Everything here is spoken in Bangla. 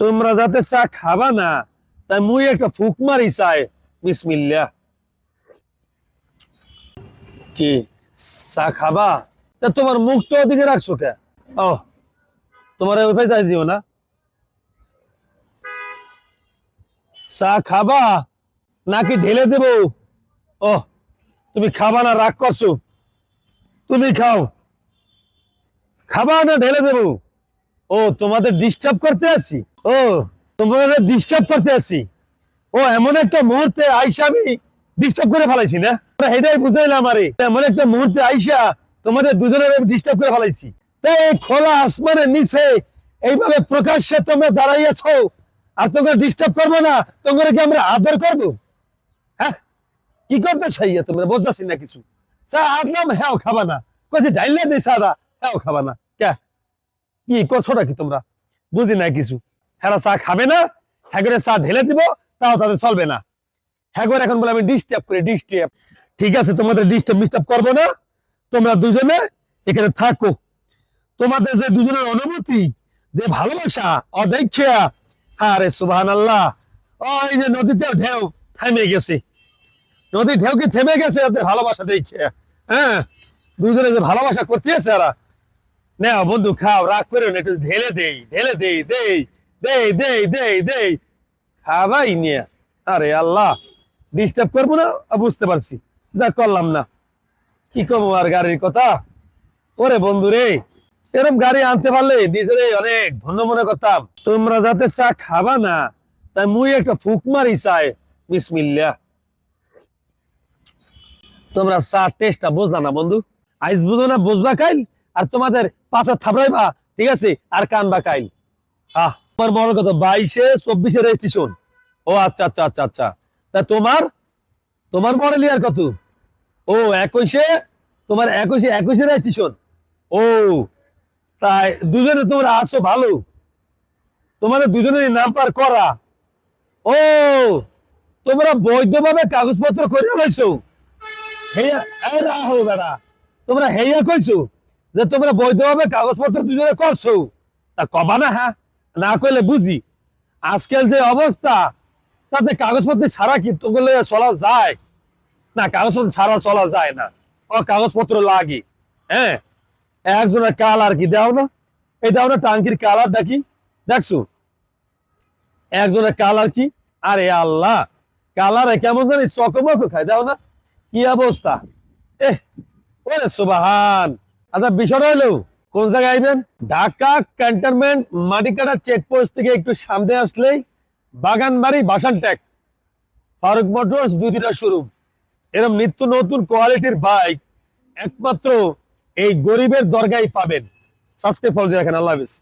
তোমরা যাতে চা খাবা না, তাই মুই একটা ফুক মারি চাই। বিসমিল্লা কি, চা খাবা? তা তোমার মুখ তো ওদিকে রাখছো কে? ও, তোমার ওই পাশে দিও না। চা খাবা? নাকি ঢেলে দেব? ও, তুমি খাবা না, রাগ করছ। তুমি খাও। খাবা না, ঢেলে দেবো? ও, তোমাদের ডিস্টার্ব করতে আসি? ও, তোমাদের ডিস্টার্ব করতে আসি? ও, এমন একটা মুহূর্তে আইসা আমি ডিস্টার্ব করে ফেলাইছি না? এটাই বুঝাইলাম আরে, এমন একটা মুহূর্তে আইসা তোমাদের দুজনের আমি ডিস্টার্ব করে ফেলাইছি। তাই খোলা আসমানের নিচে এইভাবে প্রকাশ্যে তোমরা দাঁড়াইয়াছো আর তোমরা ডিস্টার্ব করব না, তোমরা কি আমরা আদর করব? হ্যাঁ? কি করতে চাইয়া তোমরা? বুঝতেছি না কিছু। চা আটলাম হ্যাঁ খাবা কোথায় ডাইলে দিই সাদা। হ্যাঁ খাবা না। কে কি করছোটা কি তোমরা? বুঝি না কিছু। হ্যাঁ চা খাবে না হ্যাঁ চা ঢেলে দিব, তাও তাদের চলবে না। হ্যাঁ এখন বলে আমি ডিস্টার্ব করি ডিস্টার্ব ঠিক আছে, তোমাদের ডিস্টার্ব ডিস্টার্ব করব না। তোমরা দুজনে এখানে থাকো। তোমাদের যে দুজনের অনুভূতি, যে ভালোবাসা ও দেখছে আরে সুবাহান আল্লাহ ওই যে নদীতে ঢেউ থেমে গেছে। নদীর ঢেউ কি থেমে গেছে? ভালোবাসা দেখছে হ্যাঁ দুজনে যে ভালোবাসা করতেছে এরা নাও বন্ধু, খাও, রাগ করে না, একটু ঢেলে দেই ঢেলে দেই দেই দেই দেই দেই দেই। খাবাই নিয়ে, আরে আল্লাহ ডিস্টার্ব করব না? বুঝতে পারছি। যা করলাম না। কি কমো আর গাড়ির কথা? ওরে বন্ধু রে এরকম গাড়ি আনতে পারলে নিজেরে অনেক ধন্য মনে করতাম। তোমরা যাতে চা খাবা না, তাই মুই একটা ফুক মারি চাই। বিসমিল্লা তোমরা চা টেস্টটা বুঝলা না বন্ধু? আইস বুঝো না, বুঝবা কাইল? আর তোমাদের পাঁচা থাপড়াইবা ঠিক আছে? আর কানবা কাইল। আহ, তোমার বড় কত বাইশে, চব্বিশে রেজিস্ট্রেশন ও আচ্ছা আচ্ছা আচ্ছা আচ্ছা। তা তোমার তোমার মডেল ইয়ার কত? ও, একুশে, তোমার একুশে একুশে রেজিস্ট্রেশন ও, তাই দুজনে তোমরা আসো ভালো। তোমাদের দুজনের নাম্বার করা। ও, তোমরা বৈধভাবে কাগজপত্র করে রয়েছো হেয়া তোমরা হেয়া কইছো? যে তোমরা বৈধভাবে কাগজপত্র দুজনে করছ? তা কবা না হ্যাঁ? না কইলে বুঝি। আজকাল যে অবস্থা, তাতে কাগজপত্র ছাড়া কি তোগুলো চলা যায়? না, কাগজপত্র ছাড়া চলা যায় না। ও কাগজপত্র লাগে হ্যাঁ? একজনের কালার কি দাও না? এই দাও না টাঙ্কির কালারটা দেখি। দেখছ? একজনের কালার কি? আরে আল্লাহ! কালারে কেমন জানি চকমক খায়, দাও না? কি অবস্থা? এহ, ওরে সুবাহান! আচ্ছা বিষয় হলো, কোন জায়গায় আইবেন? ঢাকা ক্যান্টনমেন্ট মাটিকাটা চেকপোস্ট থেকে একটু সামনে আসলেই বাগানবাড়ি বাসান ট্যাক ফারুক মোটরস দুই দুটা শোরুম এরকম নিত্য নতুন কোয়ালিটির বাইক একমাত্র এই গরিবের দরগায় পাবেন। সাবস্ক্রাইব ফলো দিয়ে রাখেন, আল্লাহ হাফিজ।